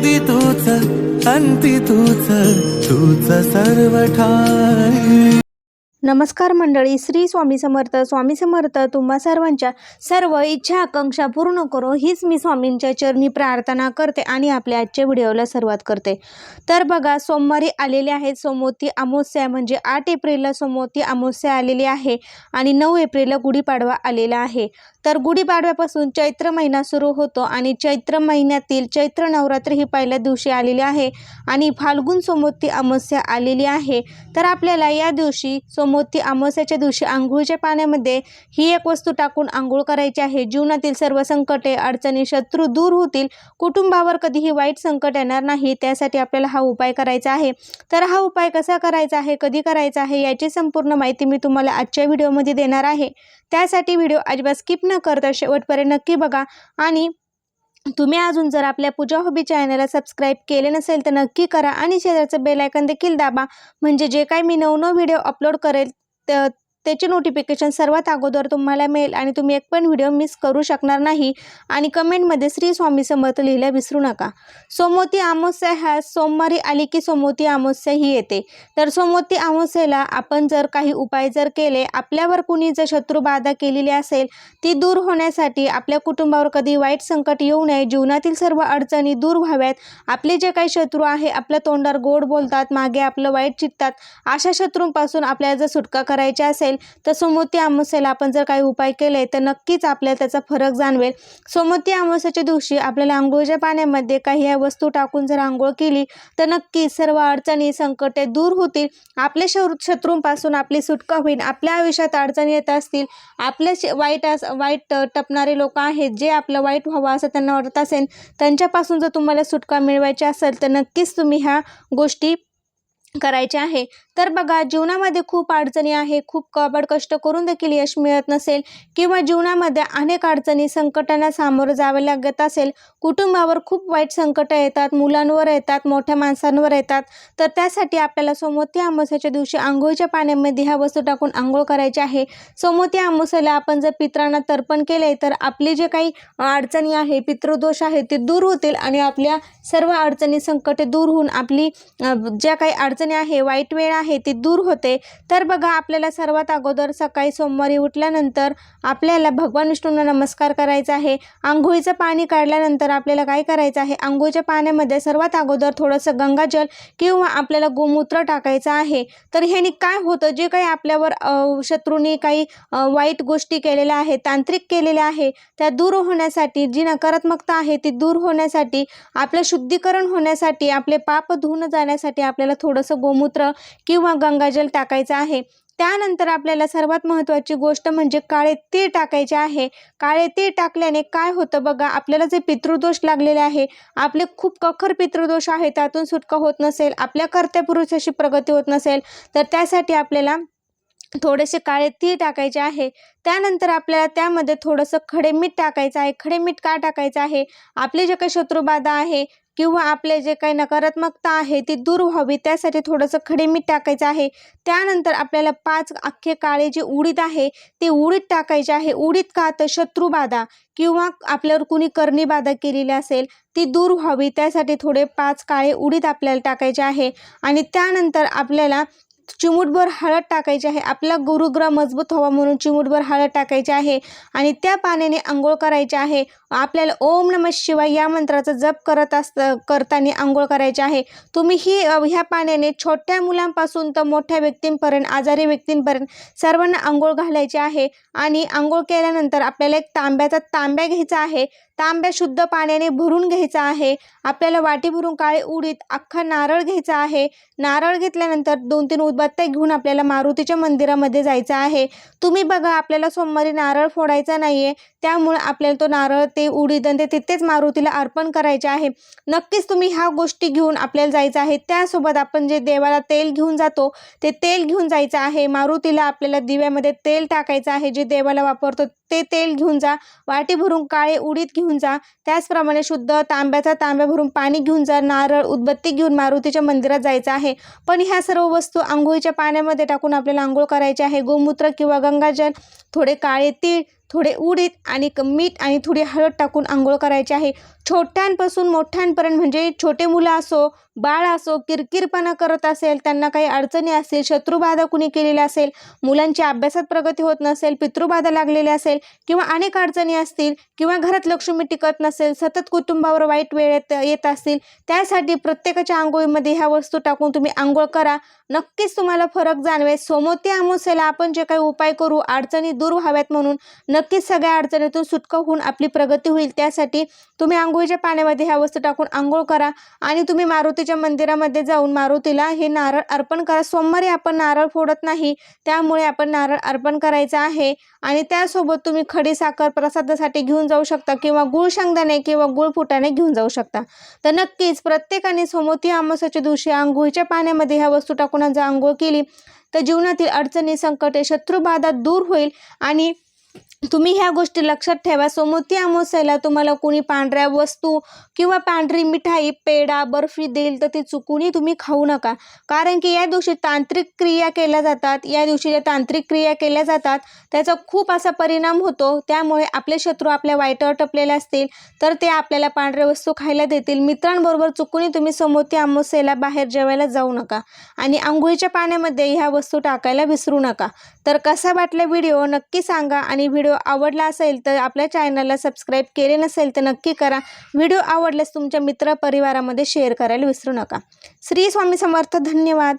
आधी तूच अंती तूच तूच सर्व ठाई नमस्कार मंडळी श्री स्वामी समर्थ. स्वामी समर्थ तुम्हा सर्वांच्या सर्व इच्छा आकांक्षा पूर्ण करो हीच मी स्वामींच्या चरणी प्रार्थना करते आणि आपल्या आजच्या व्हिडिओला सुरुवात करते. तर बघा सोमवारी आलेले आहेत सोमोती अमावस्या म्हणजे आठ एप्रिलला सोमोती अमावस्या आलेली आहे आणि नऊ एप्रिलला गुढीपाडवा आलेला आहे. तर गुढीपाडव्यापासून चैत्र महिना सुरू होतो आणि चैत्र महिन्यातील चैत्र नवरात्र ही पहिल्या दिवशी आलेली आहे आणि फाल्गुन सोमवती अमावस्या आलेली आहे. तर आपल्याला या दिवशी सोमवती अमावस्याच्या दिवशी आंघोळीच्या पाण्यामध्ये ही एक वस्तू टाकून आंघोळ करायची आहे. जीवनातील सर्व संकटे अडचणी शत्रू दूर होतील. कुटुंबावर कधीही वाईट संकट येणार नाही. त्यासाठी आपल्याला हा उपाय करायचा आहे. तर हा उपाय कसा करायचा आहे कधी करायचा आहे याची संपूर्ण माहिती मी तुम्हाला आजच्या व्हिडिओमध्ये देणार आहे. त्यासाठी व्हिडिओ अजिबात स्किप न करता शेवटपर्यंत. नक्की बघा. आणि तुम्ही अजून जर आपल्या पूजा हॉबी चॅनलला सबस्क्राईब केले नसेल तर नक्की करा. आणि शेजारचं बेलायकन देखील दाबा. म्हणजे जे काही मी नवनव व्हिडिओ अपलोड करेल त त्याचे नोटिफिकेशन सर्वात अगोदर तुम्हाला मिळेल आणि तुम्ही एक पण व्हिडिओ मिस करू शकणार नाही आणि कमेंटमध्ये श्री स्वामी समर्थ लिहिला विसरू नका. सोमवती अमावस्या ह्या सोमवारी आली की सोमवती अमावस्या ही येते. तर सोमवती अमावस्येला आपण जर काही उपाय जर केले आपल्यावर कुणी जर शत्रू बाधा केलेली असेल ती दूर होण्यासाठी आपल्या कुटुंबावर कधी वाईट संकट येऊ नये जीवनातील सर्व अडचणी दूर व्हाव्यात. आपले जे काही शत्रू आहे आपल्या तोंडावर गोड बोलतात मागे आपलं वाईट चिटतात अशा शत्रूंपासून आपल्याला जर सुटका करायची असेल तर सोमवती अमावस्येला आपण जर काही उपाय केले तर नक्कीच आपल्याला त्याचा फरक जाणवेल. सोमवती अमावस्याच्या दिवशी आपल्याला आंघोळीच्या पाण्यामध्ये काही या वस्तू टाकून जर आंघोळ केली तर नक्कीच सर्व अडचणी संकटे दूर होतील. आपल्या शत्रू शत्रूंपासून आपली सुटका होईल. आपल्या आयुष्यात अडचणी येत असतील. आपल्या श- वाईट अस वाईट टपणारे लोक आहेत. जे आपलं वाईट व्हावं असं त्यांना वाटत असेल त्यांच्यापासून जर तुम्हाला सुटका मिळवायची असेल तर नक्कीच तुम्ही ह्या गोष्टी करायचे आहे. तर बघा जीवनामध्ये खूप अडचणी आहे खूप कबड कष्ट करून देखील यश मिळत नसेल किंवा जीवनामध्ये अनेक अडचणी संकटांना सामोरं जावं लागत असेल कुटुंबावर खूप वाईट संकटं येतात मुलांवर येतात मोठ्या माणसांवर येतात तर त्यासाठी आपल्याला सोमवती आमोस्याच्या दिवशी आंघोळीच्या पाण्यामध्ये ह्या वस्तू टाकून आंघोळ करायची आहे. सोमवती अमावस्याला आपण जर पित्रांना तर्पण केले तर आपली जे काही अडचणी आहे पितृदोष आहे ते दूर होतील आणि आपल्या सर्व अडचणी संकटे दूर होऊन आपली ज्या काही अडचणी अडचणी आहे वाईट वेळ आहे ती दूर होते. तर बघा आपल्याला सर्वात अगोदर सकाळी सोमवारी उठल्यानंतर आपल्याला भगवान विष्णूंना नमस्कार करायचा आहे. आंघोळीचं पाणी काढल्यानंतर आपल्याला काय करायचं आहे? आंघोळीच्या पाण्यामध्ये सर्वात अगोदर थोडंसं गंगाजल किंवा आपल्याला गोमूत्र टाकायचं आहे. तर ह्यानी काय होतं? जे काही आपल्यावर शत्रूंनी काही वाईट गोष्टी केलेल्या आहेत तांत्रिक केलेल्या आहे त्या दूर होण्यासाठी जी नकारात्मकता आहे ती दूर होण्यासाठी आपलं शुद्धीकरण होण्यासाठी आपले पाप धुवून जाण्यासाठी आपल्याला थोडंसं गोमूत्र किंवा गंगाजल टाकायचं आहे. त्यानंतर आपल्याला सर्वात महत्त्वाची गोष्ट म्हणजे काळे तीळ टाकायचे आहे. काळे तीळ टाकल्याने काय होतं बघा आपल्याला जे पितृदोष लागलेले आहे आपले खूप कखर पितृदोष आहे त्यातून सुटका होत नसेल आपल्या कर्त्यापुरुषाची प्रगती होत नसेल तर त्यासाठी आपल्याला थोडेसे काळे तीळ टाकायचे आहे. त्यानंतर आपल्याला त्यामध्ये थोडंसं खडे मीठ टाकायचं आहे. खडे मीठ का टाकायचं आहे? आपले जे काही शत्रुबाधा आहे किंवा आपले जे काही नकारात्मकता आहे ती दूर व्हावी त्यासाठी थोडंसं खडे मीठ टाकायचं आहे. त्यानंतर आपल्याला पाच अख्खे काळे जे उडीद आहे ते उडीद टाकायचे आहे. उडीद का तर शत्रुबाधा किंवा आपल्यावर कुणी करणीबाधा केलेली असेल ती दूर व्हावी. त्यासाठी थोडे पाच काळे उडीद आपल्याला टाकायचे आहे. आणि त्यानंतर आपल्याला चिमूटभर हळद टाकायची आहे. आपला गुरुग्रह मजबूत व्हावा म्हणून चिमूटभर हळद टाकायची आहे आणि त्या पाण्याने आंघोळ करायची आहे. आपल्याला ओम नम शिवाय या मंत्राचा जप करत असत करताना आंघोळ करायची आहे. तुम्ही ही ह्या पाण्याने छोट्या मुलांपासून तर मोठ्या व्यक्तींपर्यंत आजारी व्यक्तींपर्यंत सर्वांना आंघोळ घालायची आहे. आणि आंघोळ केल्यानंतर आपल्याला एक तांब्याचा तांब्या घ्यायचा आहे. तांब्या शुद्ध पाण्याने भरून घ्यायचा आहे. आपल्याला वाटी भरून काळे उडीत अख्खा नारळ घ्यायचा आहे. नारळ घेतल्यानंतर दोन तीन उदबत्त्या घेऊन आपल्याला मारुतीच्या मंदिरामध्ये जायचं आहे. तुम्ही बघा आपल्याला सोमवारी नारळ फोडायचा नाही आहे त्यामुळे आपल्याला तो नारळ ते उडीद आणि ते तिथेच मारुतीला अर्पण करायचे आहे. नक्कीच तुम्ही ह्या गोष्टी घेऊन आपल्याला जायचं आहे. त्यासोबत आपण जे देवाला तेल घेऊन जातो ते तेल घेऊन जायचं आहे. मारुतीला आपल्याला दिव्यामध्ये तेल टाकायचं आहे. जे देवाला वापरतो ते तेल घेऊन जा वाटी भरून काळे उडीद घेऊन जा. त्याचप्रमाणे शुद्ध तांब्याचा तांब्या भरून पाणी घेऊन जा नारळ उदबत्ती घेऊन मारुतीच्या मंदिरात जायचं आहे. पण ह्या सर्व वस्तू आंघोळीच्या पाण्यामध्ये टाकून आपल्याला आंघोळ करायची आहे. गोमूत्र किंवा गंगाजल थोडे काळे तीळ थोडे उडीद आणि मीठ आणि थोडी हळद टाकून आंघोळ करायची आहे. छोट्यांपासून मोठ्यांपर्यंत म्हणजे छोटे मुलं असो बाळ असो किरकिरपणा करत असेल त्यांना काही अडचणी असतील शत्रुबाधा कुणी केलेली असेल मुलांची अभ्यासात प्रगती होत नसेल पितृबाधा लागलेली असेल किंवा अनेक अडचणी असतील किंवा घरात लक्ष्मी टिकत नसेल सतत कुटुंबावर वाईट वेळ येत येत असतील त्यासाठी प्रत्येकाच्या आंघोळीमध्ये ह्या वस्तू टाकून तुम्ही आंघोळ करा. नक्कीच तुम्हाला फरक जाणवेल. सोमवती अमावस्येला आपण जे काही उपाय करू अडचणी दूर व्हाव्यात म्हणून नक्कीच सगळ्या अडचणीतून सुटका होऊन आपली प्रगती होईल. त्यासाठी तुम्ही आंघोळ आंघोळीच्या पाण्यामध्ये ह्या वस्तू टाकून आंघोळ करा आणि तुम्ही मारुतीच्या मंदिरामध्ये जाऊन मारुतीला हे नारळ अर्पण करा. सोमवारी आपण नारळ फोडत नाही त्यामुळे आपण नारळ अर्पण करायचं आहे आणि त्यासोबत तुम्ही खडी साखर प्रसादासाठी घेऊन जाऊ शकता किंवा गुळ शेंगदाणे किंवा गुळ फुटाने घेऊन जाऊ शकता. तर नक्कीच प्रत्येकाने सोमवती अमावस्याच्या दिवशी आंघोळीच्या पाण्यामध्ये ह्या वस्तू टाकून जर आंघोळ केली तर जीवनातील अडचणी संकटे शत्रुबाधा दूर होईल आणि तुम्ही ह्या गोष्टी लक्षात ठेवा. सोमवती अमावस्याला तुम्हाला कोणी पांढऱ्या वस्तू किंवा पांढरी मिठाई पेढा बर्फी देईल तर ती चुकूनही तुम्ही खाऊ नका. कारण की या दिवशी तांत्रिक क्रिया केल्या जातात या दिवशी ज्या तांत्रिक क्रिया केल्या जातात त्याचा खूप असा परिणाम होतो. त्यामुळे आपले शत्रू आपल्या वाईटावर टपलेले असतील तर ते आपल्याला पांढऱ्या वस्तू खायला देतील. मित्रांबरोबर चुकूनही तुम्ही सोमवती अमावस्याला बाहेर जेवायला जाऊ नका. आणि आंघोळीच्या पाण्यामध्ये ह्या वस्तू टाकायला विसरू नका. तर कसा वाटला व्हिडिओ नक्की सांगा आणि आणि व्हिडिओ आवडला असेल तर आपल्या चॅनलला सबस्क्राईब केले नसेल तर नक्की करा. व्हिडिओ आवडल्यास तुमच्या मित्र परिवारामध्ये शेअर करायला विसरू नका. श्री स्वामी समर्थ धन्यवाद.